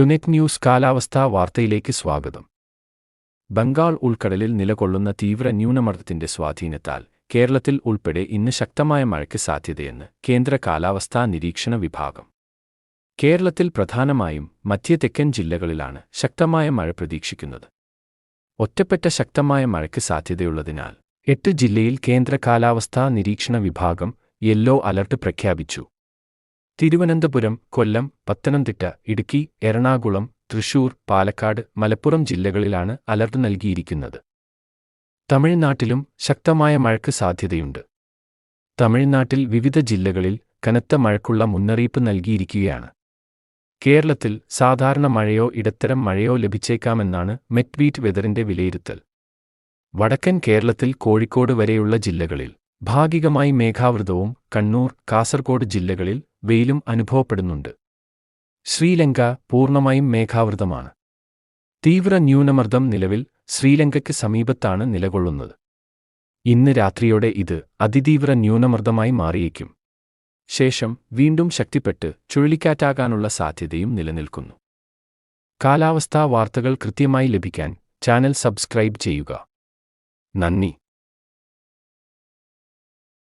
ടുനെറ്റ് news കാലാവസ്ഥാ വാർത്തയിലേക്ക് സ്വാഗതം. ബംഗാൾ ഉൾക്കടലിൽ നിലകൊള്ളുന്ന തീവ്ര ന്യൂനമർദ്ദത്തിന്റെ സ്വാധീനത്താൽ കേരളത്തിൽ ഉൾപ്പെടെ ഇന്ന് ശക്തമായ മഴയ്ക്ക് സാധ്യതയെന്ന് കേന്ദ്ര കാലാവസ്ഥാ നിരീക്ഷണ വിഭാഗം. കേരളത്തിൽ പ്രധാനമായും മധ്യ തെക്കൻ ജില്ലകളിലാണ് ശക്തമായ മഴ പ്രതീക്ഷിക്കുന്നത്. ഒറ്റപ്പെട്ട ശക്തമായ മഴയ്ക്ക് സാധ്യതയുള്ളതിനാൽ എട്ട് ജില്ലയിൽ കേന്ദ്ര കാലാവസ്ഥാ നിരീക്ഷണ വിഭാഗം യെല്ലോ അലർട്ട് പ്രഖ്യാപിച്ചു. തിരുവനന്തപുരം കൊല്ലം പത്തനംതിട്ട ഇടുക്കി എറണാകുളം തൃശൂർ പാലക്കാട് മലപ്പുറം ജില്ലകളിലാണ് അലർട്ട് നൽകിയിരിക്കുന്നത്. തമിഴ്നാട്ടിലും ശക്തമായ മഴയ്ക്ക് സാധ്യതയുണ്ട്. തമിഴ്നാട്ടിൽ വിവിധ ജില്ലകളിൽ കനത്ത മഴയ്ക്കുള്ള മുന്നറിയിപ്പ് നൽകിയിരിക്കുകയാണ്. കേരളത്തിൽ സാധാരണ മഴയോ ഇടത്തരം മഴയോ ലഭിച്ചേക്കാമെന്നാണ് മെറ്റ്വീറ്റ് വെതറിന്റെ വിലയിരുത്തൽ. വടക്കൻ കേരളത്തിൽ കോഴിക്കോട് വരെയുള്ള ജില്ലകളിൽ ഭാഗികമായി മേഘാവൃതവും കണ്ണൂർ കാസർഗോഡ് ജില്ലകളിൽ വെയിലും അനുഭവപ്പെടുന്നുണ്ട്. ശ്രീലങ്ക പൂർണമായും മേഘാവൃതമാണ്. തീവ്ര ന്യൂനമർദ്ദം നിലവിൽ ശ്രീലങ്കയ്ക്ക് സമീപത്താണ് നിലകൊള്ളുന്നത്. ഇന്ന് രാത്രിയോടെ ഇത് അതിതീവ്ര ന്യൂനമർദ്ദമായി മാറിയേക്കും. ശേഷം വീണ്ടും ശക്തിപ്പെട്ട് ചുഴലിക്കാറ്റാകാനുള്ള സാധ്യതയും നിലനിൽക്കുന്നു. കാലാവസ്ഥാ വാർത്തകൾ കൃത്യമായി ലഭിക്കാൻ ചാനൽ സബ്സ്ക്രൈബ് ചെയ്യുക. നന്ദി.